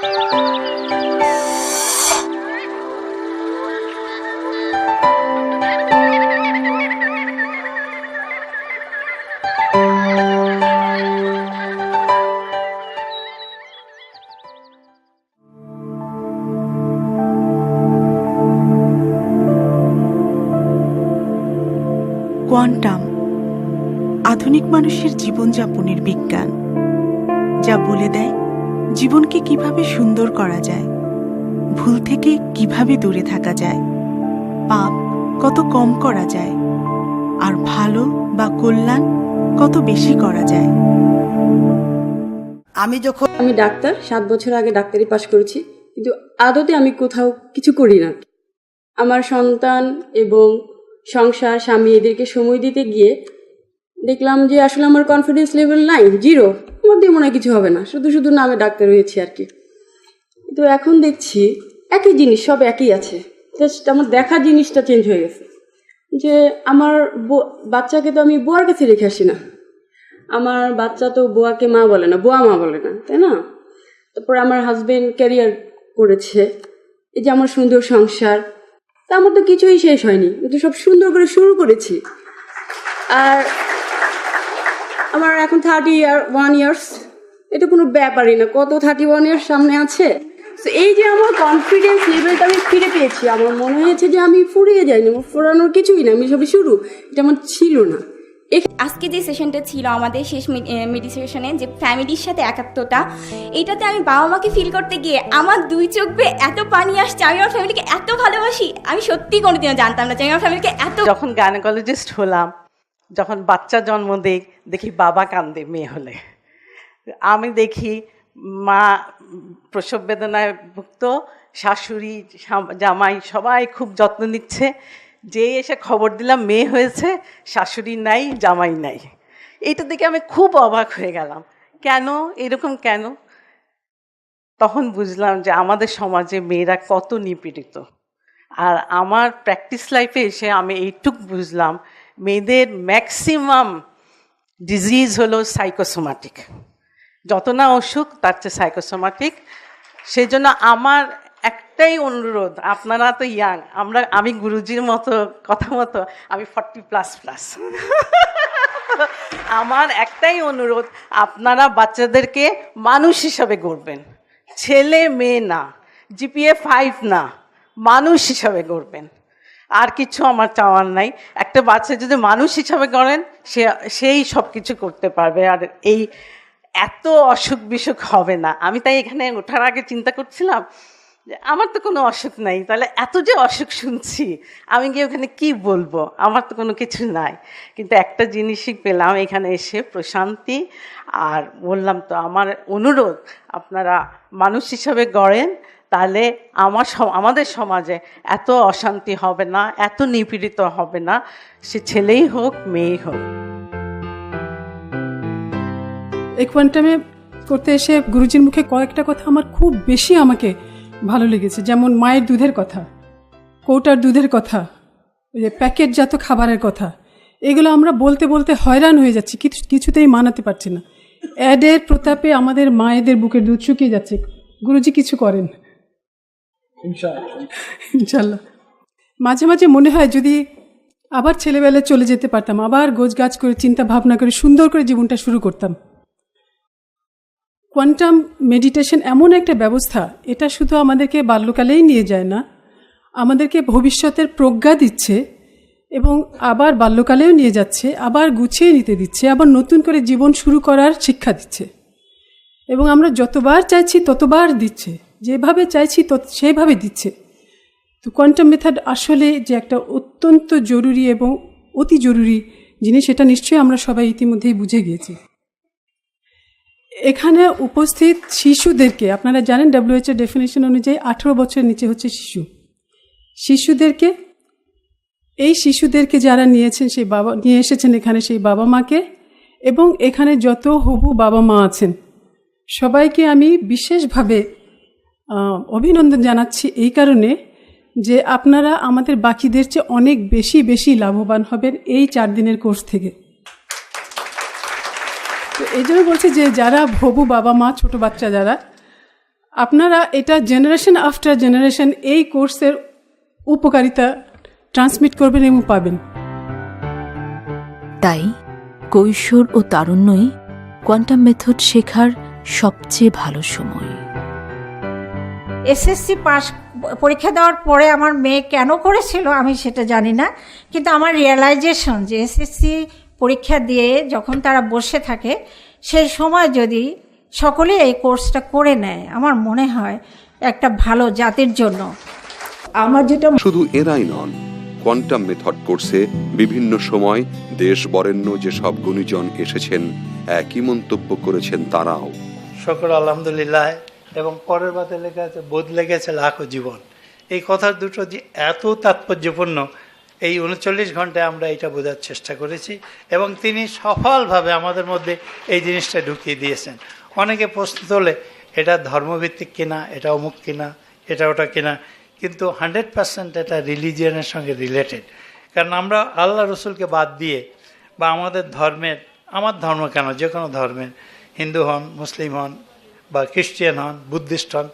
Quantum আধুনিক মানুষের জীবনযাপনের বিজ্ঞান যা বলে দেয় জীবনকে কীভাবে সুন্দর করা যায় ভুল থেকে কীভাবে দূরে থাকা যায় পাপ কত কম করা যায় আর ভালো বা কল্যাণ কত বেশি করা যায়। আমি যখন আমি ডাক্তার সাত বছর আগে ডাক্তারি পাশ করেছি কিন্তু আদতে আমি কোথাও কিছু করি না। আমার সন্তান এবং সংসার স্বামী এদেরকে সময় দিতে গিয়ে দেখলাম যে আসলে আমার কনফিডেন্স লেভেল নাই জিরো আমার দিয়ে মনে হয় কিছু হবে না। শুধু শুধু নামে ডাক্তার হয়েছি আর কি। তো এখন দেখছি একই জিনিস, সব একই আছে। জাস্ট আমার দেখা জিনিসটা চেঞ্জ হয়ে গেছে। যে আমার বাচ্চাকে তো আমি বোয়ার কাছে রেখে আসি না। আমার বাচ্চা তো বোয়াকে মা বলে না, বুয়া মা বলে না, তাই না? তারপর আমার হাজবেন্ড ক্যারিয়ার করেছে। এই যে আমার সুন্দর সংসার, তা আমার তো কিছুই শেষ হয়নি। কিন্তু সব সুন্দর করে শুরু করেছি। আর আমার এখন থার্টি ইয়ার ওয়ান ইয়ার্স এটা কোনো ব্যাপারই না। কত থার্টি ওয়ান ইয়ার্স সামনে আছে? তো এই যে আমার কনফিডেন্স লেভেলটা আমি ফিরে পেয়েছি আমার মনে হয়েছে যে আমি ফুরিয়ে যাইনি আমার ফুরানোর কিছুই না আমি সবই শুরু এটা আমার ছিল না। আজকে যে সেশনটা ছিল আমাদের শেষ মেডিটেশনে যে ফ্যামিলির সাথে একাত্মতা এটাতে আমি বাবা মাকে ফিল করতে গিয়ে আমার দুই চোখ বেয়ে এত পানি আসছে আমি আমার ফ্যামিলিকে এত ভালোবাসি আমি সত্যি কোনোদিনও জানতাম না যে আমি আমার ফ্যামিলিকে এত যখন গাইনোকোলজিস্ট হলাম যখন বাচ্চা জন্ম দেই, দেখি বাবা কান্দে মেয়ে হলে। আমি দেখি মা প্রসব বেদনায় ভুক্ত, শাশুড়ি জামাই সবাই খুব যত্ন নিচ্ছে। যে এসে খবর দিলাম মেয়ে হয়েছে, শাশুড়ি নাই, জামাই নাই। এইটা দেখে আমি খুব অবাক হয়ে গেলাম। কেন? এরকম কেন? তখন বুঝলাম যে আমাদের সমাজে মেয়েরা কত নিপীড়িত। আর আমার প্র্যাকটিস লাইফে এসে আমি এইটুক বুঝলাম মেয়েদের ম্যাক্সিমাম ডিজিজ হলো সাইকোসোমাটিক যত না অসুখ, তার চেয়ে সাইকোসোমাটিক সেই জন্য আমার একটাই অনুরোধ, আপনারা তো ইয়াং আমরা, আমি গুরুজির মতো, কথা মতো, আমি ফর্টি প্লাস প্লাস আমার একটাই অনুরোধ, আপনারা বাচ্চাদেরকে মানুষ হিসাবে গড়বেন, ছেলে মেয়ে না জিপিএ ফাইভ না, মানুষ হিসাবে গড়বেন। আর কিছু আমার চাওয়ার নাই। একটা বাচ্চা যদি মানুষ হিসাবে গড়েন, সে, সেই সব কিছু করতে পারবে। আর এই এত অসুখ বিসুখ হবে না। আমি তাই এখানে ওঠার আগে চিন্তা করছিলাম যে, আমার তো কোনো অসুখ নাই। তাহলে এত যে অসুখ শুনছি, আমি গিয়ে ওখানে কি বলব? আমার তো কোনো কিছু নাই। কিন্তু একটা জিনিসই পেলাম এখানে এসে প্রশান্তি। আর বললাম তো, আমার অনুরোধ, আপনারা মানুষ হিসাবে গড়েন তাহলে আমার আমাদের সমাজে এত অশান্তি হবে না, এত নিপীড়িত হবে না। সে ছেলেই হোক, মেয়েই হোক। এই কোয়ান্টামে করতে এসে গুরুজির মুখে কয়েকটা কথা আমার খুব বেশি আমাকে ভালো লেগেছে। যেমন মায়ের দুধের কথা, কৌটার দুধের কথা, ওই যে প্যাকেটজাত খাবারের কথা, এগুলো আমরা বলতে বলতে হয়রান হয়ে যাচ্ছি, কিছু, কিছুতেই মানাতে পারছি না। অ্যাডের প্রতাপে আমাদের মায়েদের বুকের দুধ শুকিয়ে যাচ্ছে। গুরুজি কিছু করেন। ইনশাল্লাহ মাঝে মাঝে মনে হয় যদি আবার ছেলেবেলায় চলে যেতে পারতাম, আবার গোছ গাছ করে, চিন্তা ভাবনা করে, সুন্দর করে জীবনটা শুরু করতাম। কোয়ান্টাম মেডিটেশন এমন একটা ব্যবস্থা, এটা শুধু আমাদেরকে বাল্যকালেই নিয়ে যায় না, আমাদেরকে ভবিষ্যতের প্রজ্ঞা দিচ্ছে এবং আবার বাল্যকালেও নিয়ে যাচ্ছে, আবার গুছিয়ে নিতে দিচ্ছে, আবার নতুন করে জীবন শুরু করার শিক্ষা দিচ্ছে। এবং আমরা যতবার চাইছি ততবার দিচ্ছে। যেভাবে চাইছি তত সেভাবে দিচ্ছে। তো কোয়ান্টাম মেথড আসলে যে একটা অত্যন্ত জরুরি এবং অতি জরুরি জিনিস এটা নিশ্চয়ই আমরা সবাই ইতিমধ্যেই বুঝে গিয়েছি। এখানে উপস্থিত শিশুদেরকে, আপনারা জানেন ডাব্লিউএইচএর ডেফিনেশন অনুযায়ী আঠেরো বছরের নিচে হচ্ছে শিশু। শিশুদেরকে, এই শিশুদেরকে যারা নিয়েছেন, সেই বাবা, নিয়ে এসেছেন এখানে সেই বাবা মাকে, এবং এখানে যত হবু বাবা মা আছেন, সবাইকে আমি বিশেষভাবে অভিনন্দন জানাচ্ছি এই কারণে যে আপনারা আমাদের বাকিদের চেয়ে অনেক বেশি বেশি লাভবান হবেন এই চার দিনের কোর্স থেকে। তো এই জন্য বলছি যে যারা ভবু বাবা মা, ছোট বাচ্চা যারা, আপনারা এটা জেনারেশন আফটার জেনারেশন এই কোর্সের উপকারিতা ট্রান্সমিট করবেন এবং পাবেন। তাই কৈশোর ও তারুণ্যই কোয়ান্টাম মেথড শেখার সবচেয়ে ভালো সময়। এসএসসি পাস পরীক্ষা দেওয়ার পরে আমার মেয়ে কেন করেছিল আমি সেটা জানি না কিন্তু আমার রিয়েলাইজেশন যে এসএসসি পরীক্ষা দিয়ে যখন তারা বসে থাকে সেই সময় যদি সকলে এই কোর্সটা করে নেয় আমার মনে হয় একটা ভালো জাতির জন্য। আমার যেটা শুধু এরাই নন কোয়ান্টাম মেথড কোর্সে বিভিন্ন সময় দেশ বরেণ্য যেসব গুণীজন এসেছেন একই মন্তব্য করেছেন তারাও। সকল আলহামদুলিল্লাহ এবং পরের বাতে লেখা আছে বদলে গেছে লাখো জীবন। এই কথা দুটো যে এত তাৎপর্যপূর্ণ, এই উনচল্লিশ ঘন্টায় আমরা এটা বোঝার চেষ্টা করেছি এবং তিনি সফলভাবে আমাদের মধ্যে এই জিনিসটা ঢুকিয়ে দিয়েছেন। অনেকে প্রশ্ন তোলে, এটা ধর্মভিত্তিক কিনা? এটা অমুক কিনা? এটা ওটা কিনা? কিন্তু হান্ড্রেড পার্সেন্ট এটা রিলিজিয়নের সঙ্গে রিলেটেড। কারণ আমরা আল্লাহ রসুলকে বাদ দিয়ে বা আমাদের ধর্মের, আমার ধর্ম কেন? যে কোনো ধর্মের, হিন্দু হন, মুসলিম হন বা খ্রিস্টিয়ান হন, বুদ্ধিস্ট হন,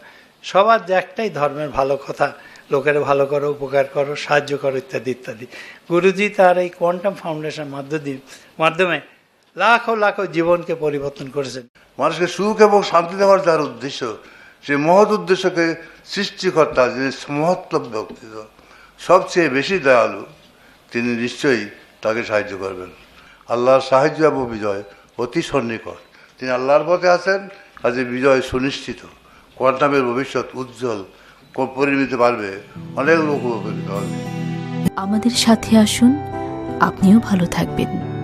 সবার যে একটাই ধর্মের ভালো কথা, লোকের ভালো করো, উপকার করো, সাহায্য করো ইত্যাদি ইত্যাদি। গুরুজি তার এই কোয়ান্টাম ফাউন্ডেশন মাধ্যমে মাধ্যমে লাখো লাখো জীবনকে পরিবর্তন করেছেন। মানুষকে সুখ এবং শান্তি দেওয়ার যার উদ্দেশ্য, সে মহৎ উদ্দেশ্যকে সৃষ্টিকর্তা, যিনি মহত্তম ব্যক্তিত্ব সবচেয়ে বেশি দয়ালু, তিনি নিশ্চয়ই তাকে সাহায্য করবেন। আল্লাহর সাহায্য এবং বিজয় অতি সন্নিকট। তিনি আল্লাহর পথে আছেন কাজে বিজয় সুনিশ্চিত। কোয়ান্টামের ভবিষ্যৎ উজ্জ্বল পরিণত পারবে অনেক লোক উপকৃত হবে। আমাদের সাথে আসুন, আপনিও ভালো থাকবেন।